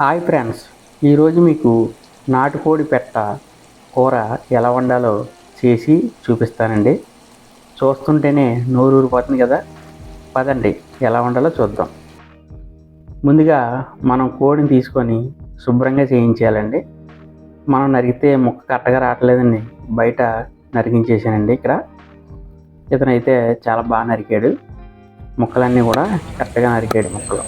Hi friends ఈరోజు మీకు నాటుకోడి పెట్ట కూర ఎలా వండాలో చేసి చూపిస్తానండి. చూస్తుంటేనే నోరు ఊరిపోతుంది కదా. పదండి ఎలా వండాలో చూద్దాం. ముందుగా మనం కోడిని తీసుకొని శుభ్రంగా చేయించాలండి మనం నరిగితే ముక్క కరెక్ట్గా రావట్లేదండి. బయట నరిగించేసానండి ఇక్కడ. ఇతనైతే చాలా బాగా నరికాడు. ముక్కలన్నీ కూడా కరెక్ట్గా నరికాడు ముక్కలు.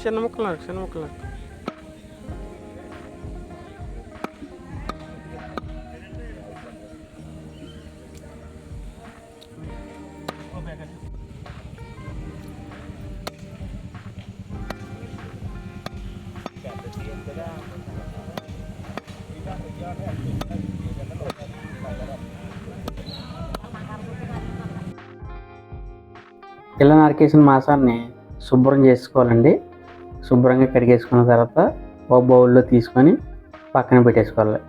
చిన్న ముక్కలు నాకు చిన్న ముక్కలు నాకు ఇలా నరికేసిన మాంసాన్ని శుభ్రం చేసుకోవాలండి శుభ్రంగా కడిగేసుకున్న తర్వాత ఒక బౌల్లో తీసుకొని పక్కన పెట్టేసుకోవాలి.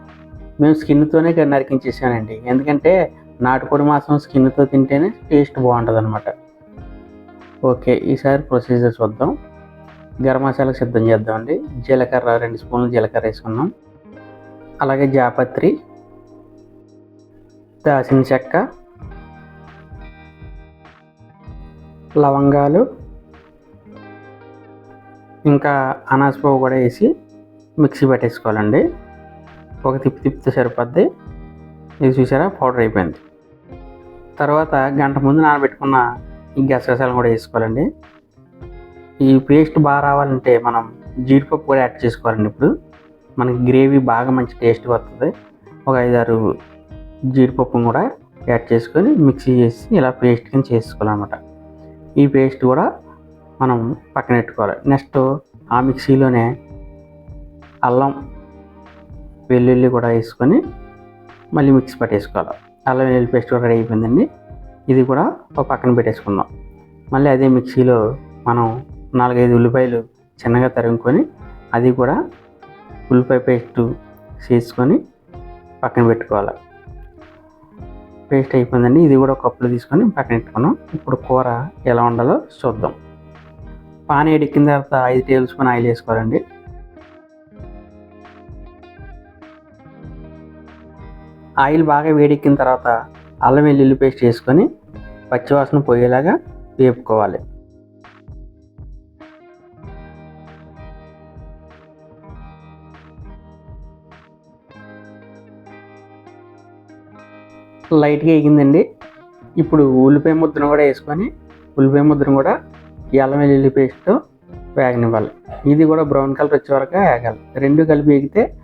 మేము స్కిన్తోనే నరికించేసానండి. ఎందుకంటే నాటుకోడి మాంసం స్కిన్తో తింటేనే టేస్ట్ బాగుంటుంది అనమాట ఓకే ఈసారి ప్రొసీజర్ చూద్దాం. గరం మసాలా సిద్ధం చేద్దామండి. జీలకర్ర రెండు స్పూన్లు జీలకర్ర వేసుకున్నాం. అలాగే జాపత్రి దాసిన చెక్క లవంగాలు ఇంకా అనాస కూడా వేసి మిక్సీ పెట్టేసుకోవాలండి. ఒక తిప్పి తిప్పితే సరిపోద్ది. ఇది చూసారా? పౌడర్ అయిపోయింది. తర్వాత గంట ముందు నానబెట్టుకున్న ఈ గసగసాలు కూడా వేసుకోవాలండి. ఈ పేస్ట్ బాగా రావాలంటే మనం జీడిపప్పు కూడా యాడ్ చేసుకోవాలండి ఇప్పుడు. మనకి గ్రేవీ బాగా మంచి టేస్ట్ వస్తుంది. ఒక ఐదారు జీడిపప్పును కూడా యాడ్ చేసుకొని మిక్సీ చేసి ఇలా పేస్ట్ కింద చేసుకోవాలన్నమాట. ఈ పేస్ట్ కూడా మనం పక్కన పెట్టుకోవాలి. నెక్స్ట్ ఆ మిక్సీలోనే అల్లం వెల్లుల్లి కూడా వేసుకొని మళ్ళీ మిక్సీ పట్టేసుకోవాలి. అల్లం వెల్లుల్లి పేస్ట్ కూడా రెడీ అయిపోయిందండి. ఇది కూడా ఒక పక్కన పెట్టేసుకుందాం. మళ్ళీ అదే మిక్సీలో మనం నాలుగైదు ఉల్లిపాయలు చిన్నగా తరుముకొని అది కూడా ఉల్లిపాయ పేస్ట్ చేసుకొని పక్కన పెట్టుకోవాలి. పేస్ట్ అయిపోయిందండి. ఇది కూడా కప్పులు కప్పులో తీసుకొని పక్కన పెట్టుకున్నాం. ఇప్పుడు కూర ఎలా ఉండాలో చూద్దాం. పాన్ ఎడిక్కిన తర్వాత ఐదు టేబుల్ స్పూన్ ఆయిల్ వేసుకోవాలండి. ఆయిల్ బాగా వేడెక్కిన తర్వాత అల్లం వెల్లుల్లి పేస్ట్ వేసుకొని పచ్చివాసన పోయేలాగా వేపుకోవాలి. లైట్గా ఎగిందండి ఇప్పుడు ఉల్లిపాయ ముద్దను కూడా వేసుకొని ఉల్లిపాయ ముద్దను కూడా ఎల్లం వెల్లుల్లి పేస్ట్ వేగనివ్వాలి. ఇది కూడా బ్రౌన్ కలర్ వచ్చే వరకు వేగాలి. రెండు కలిపి వేగితే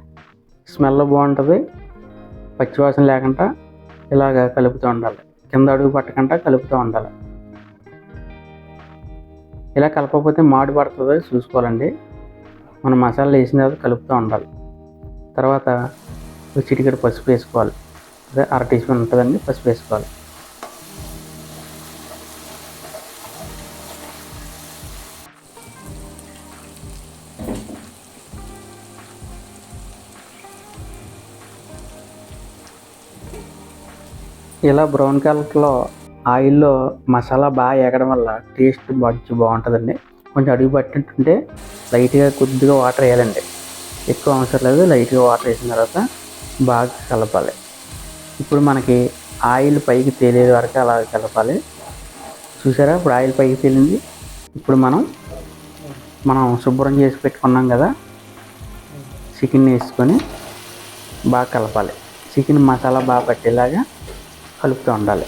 స్మెల్ బాగుంటుంది పచ్చివాసన లేకుండా ఇలాగ కలుపుతూ ఉండాలి. కింద అడుగు పట్టకుండా కలుపుతూ ఉండాలి. ఇలా కలపకపోతే మాడు పడుతుంది చూసుకోవాలండి. మనం మసాలా వేసిన తర్వాత కలుపుతూ ఉండాలి. తర్వాత చిటికడ చిటికెడు పసుపు వేసుకోవాలి. అదే అర టీ స్పూన్ ఉంటుందండి పసుపు వేసుకోవాలి. ఇలా బ్రౌన్ కలర్లో ఆయిల్లో మసాలా బాగా ఎగడం వల్ల టేస్ట్ మంచి బాగుంటుందండి. కొంచెం అడుగు పట్టినట్టుంటే లైట్గా కొద్దిగా వాటర్ వేయాలండి. ఎక్కువ అవసరం లేదు లైట్గా వాటర్ వేసిన తర్వాత బాగా కలపాలి. ఇప్పుడు మనకి ఆయిల్ పైకి తేలే వరకు అలా కలపాలి. చూసారా? ఇప్పుడు ఆయిల్ పైకి తేలింది. ఇప్పుడు మనం మనం శుభ్రం చేసి పెట్టుకున్నాం కదా చికెన్ వేసుకొని బాగా కలపాలి. చికెన్ మసాలా బాగా పట్టేలాగా కలుపుతూ ఉండాలి.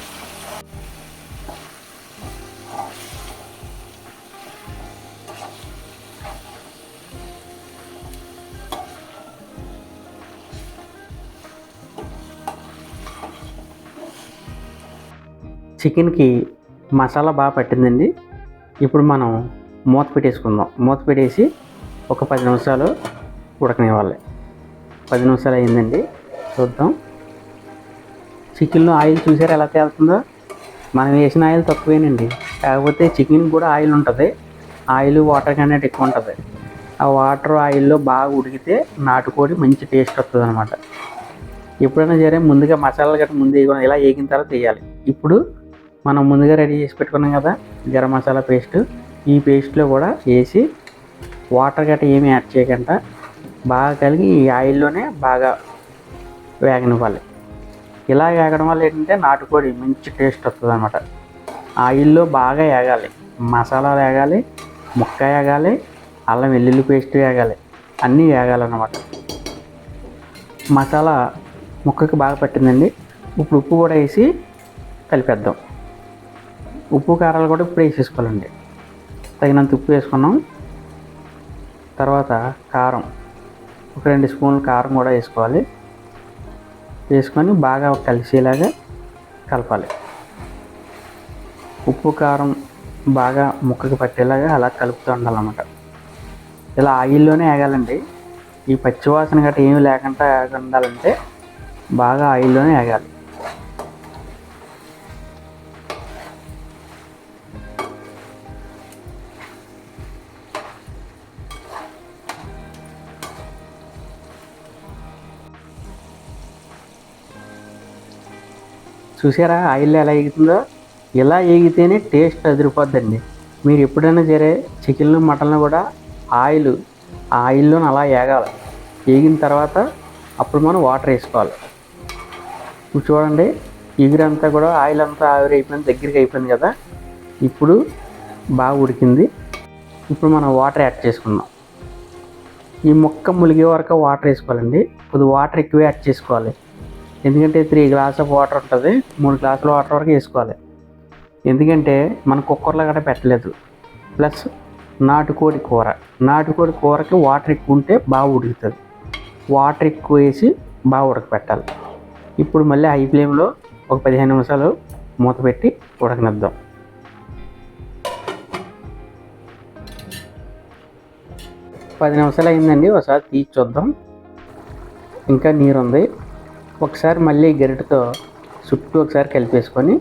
చికెన్కి మసాలా బాగా పట్టిందండి. ఇప్పుడు మనం మూత పెట్టేసుకుందాం. మూత పెట్టేసి ఒక పది నిమిషాలు ఉడకనివ్వాలి. పది నిమిషాలు అయిందండి. చూద్దాం. చికెన్లో ఆయిల్ చూసారు ఎలా తేలుతుందో? మనం వేసిన ఆయిల్ తక్కువేనండి. కాకపోతే చికెన్ కూడా ఆయిల్ ఉంటుంది. ఆయిల్ వాటర్ కంటే ఎక్కువ ఉంటుంది. ఆ వాటర్ ఆయిల్లో బాగా ఉడికితే నాటుకోడి మంచి టేస్ట్ వస్తుంది అనమాట ఎప్పుడైనా సరే ముందుగా మసాలాలు గట్రా ముందు వేయకుండా ఇలా వేగిన తర్వాత వేయాలి. ఇప్పుడు మనం ముందుగా రెడీ చేసి పెట్టుకున్నాం కదా గరం మసాలా పేస్ట్. ఈ పేస్ట్లో కూడా వేసి వాటర్ గట్రా ఏమీ యాడ్ చేయకుండా బాగా కలిగి ఈ ఆయిల్లోనే బాగా వేగనివ్వాలి. ఇలా వేగడం వల్ల ఏంటంటే నాటుకోడి మంచి టేస్ట్ వస్తుంది అనమాట ఆయిల్లో బాగా వేగాలి మసాలా వేగాలి ముక్క వేగాలి అల్లం వెల్లుల్లి పేస్ట్ వేగాలి అన్నీ వేగాలన్నమాట మసాలా ముక్కకి బాగా పట్టిందండి. ఇప్పుడు ఉప్పు కూడా వేసి కలిపేద్దాం. ఉప్పు కారాలు కూడా ఇప్పుడు వేసేసుకోవాలండి. తగినంత ఉప్పు వేసుకున్నాం. తర్వాత కారం. ఒక రెండు స్పూన్లు కారం కూడా వేసుకోవాలి. వేసుకొని బాగా కలిసేలాగా కలపాలి. ఉప్పు కారం బాగా ముక్కకి పట్టేలాగా అలా కలుపుతూ ఉండాలన్నమాట. ఇలా ఆయిల్లోనే వేగాలండి. ఈ పచ్చివాసన గట్రా ఏమి లేకుండా ఉండాలంటే బాగా ఆయిల్లోనే వేగాలి. చూసారా? ఆయిల్ ఎలా ఎగుతుందో ఇలా ఎగితేనే టేస్ట్ అదిరిపోద్దండి. మీరు ఎప్పుడైనా సరే చికెన్లు మటన్లు కూడా ఆయిల్ ఆ ఆయిల్లో అలా ఏగాలి. ఏగిన తర్వాత అప్పుడు మనం వాటర్ వేసుకోవాలి. ఇప్పుడు చూడండి ఎగురంతా కూడా ఆయిల్ అంతా ఆవిరి అయిపోయింది దగ్గరికి అయిపోయింది కదా? ఇప్పుడు బాగా ఉడికింది. ఇప్పుడు మనం వాటర్ యాడ్ చేసుకుందాం. ఈ మొక్క ములిగే వరకు వాటర్ వేసుకోవాలండి. కొద్ది వాటర్ ఎక్కువ యాడ్ చేసుకోవాలి. ఎందుకంటే త్రీ గ్లాస్ ఆఫ్ వాటర్ ఉంటుంది. మూడు గ్లాసుల వాటర్ వరకు వేసుకోవాలి. ఎందుకంటే మనం కుక్కర్లో గట్రా పెట్టలేదు. ప్లస్ నాటుకోడి కూర. నాటుకోడి కూరకి వాటర్ ఎక్కువ ఉంటే బాగా ఉడుకుతుంది. వాటర్ ఎక్కువ వేసి బాగా ఉడకపెట్టాలి. ఇప్పుడు మళ్ళీ హై ఫ్లేమ్లో ఒక పదిహేను నిమిషాలు మూత పెట్టి ఉడకనిద్దాం. పది నిమిషాలు అయిందండి. ఒకసారి తీసి చూద్దాం. ఇంకా నీరు ఉంది ఒకసారి మళ్ళీ గరిటతో చుట్టూ ఒకసారి కలిపేసుకొని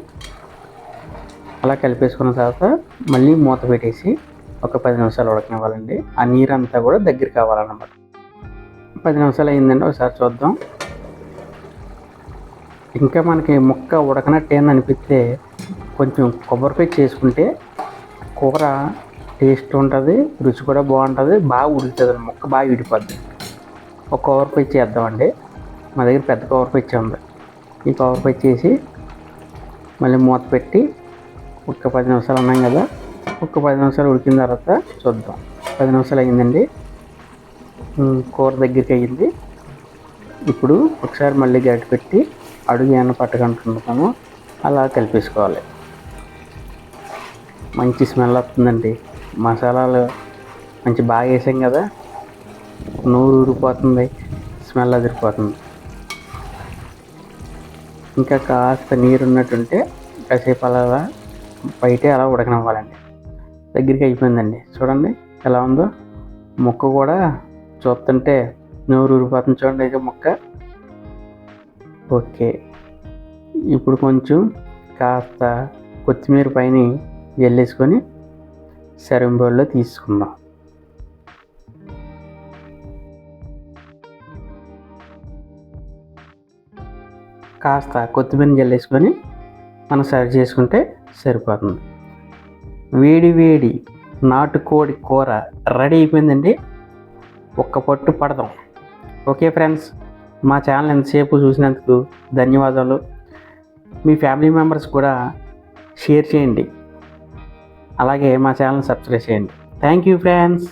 అలా కలిపేసుకున్న తర్వాత మళ్ళీ మూత పెట్టేసి ఒక పది నిమిషాలు ఉడకనివ్వాలండి. ఆ నీరు అంతా కూడా దగ్గర కావాలన్నమాట. పది నిమిషాలు అయిందండి ఒకసారి చూద్దాం. ఇంకా మనకి ముక్క ఉడకనట్టు ఏంది అనిపిస్తే కొంచెం కొబ్బరిపై చేసుకుంటే కూర టేస్ట్ ఉంటుంది రుచి కూడా బాగుంటుంది బాగా ఉడుకుతుంది ముక్క బాగా విడిపోద్ది. ఒక కవర్ చేద్దామండి. మా దగ్గర పెద్ద కవర్ పిచ్చి ఉంది. ఈ కవర్ పై మళ్ళీ మూత పెట్టి ఒక పది నిమిషాలు అన్నాం కదా ఒక పది నిమిషాలు ఉడికిన తర్వాత చూద్దాం. పది నిమిషాలు అయ్యిందండి కూర దగ్గరికి అయ్యింది. ఇప్పుడు ఒకసారి మళ్ళీ గరిటె పెట్టి అడుగు ఏమైనా పట్టుకుంటున్నాము అలా కలిపేసుకోవాలి. మంచి స్మెల్ వస్తుందండి. మసాలాలు మంచి బాగా వేసాం కదా నూరు ఊరిపోతుంది స్మెల్ అదిరిపోతుంది. ఇంకా కాస్త నీరు ఉన్నట్టుంటే కాసేపు అలా బయటే అలా ఉడకనివ్వాలండి. దగ్గరికి అయిపోయిందండి. చూడండి ఎలా ఉందో. ముక్క కూడా చూస్తుంటే నోరు ఊరిపోతుంది చూడండి అయితే ముక్క. ఓకే. ఇప్పుడు కొంచెం కాస్త కొత్తిమీర పైన జల్లేసుకొని సర్వింగ్ తీసుకుందాం. కాస్త కొత్తిమీర జల్లేసుకొని మనం సర్వ్ చేసుకుంటే సరిపోతుంది. వేడి వేడి నాటుకోడి కూర రెడీ అయిపోయిందండి. ఒక్క పట్టు పడదాం. ఓకే ఫ్రెండ్స్ మా ఛానల్ ఎంతసేపు చూసినందుకు ధన్యవాదాలు. మీ ఫ్యామిలీ మెంబర్స్ కూడా షేర్ చేయండి. అలాగే మా ఛానల్ సబ్స్క్రైబ్ చేయండి. Thank you friends.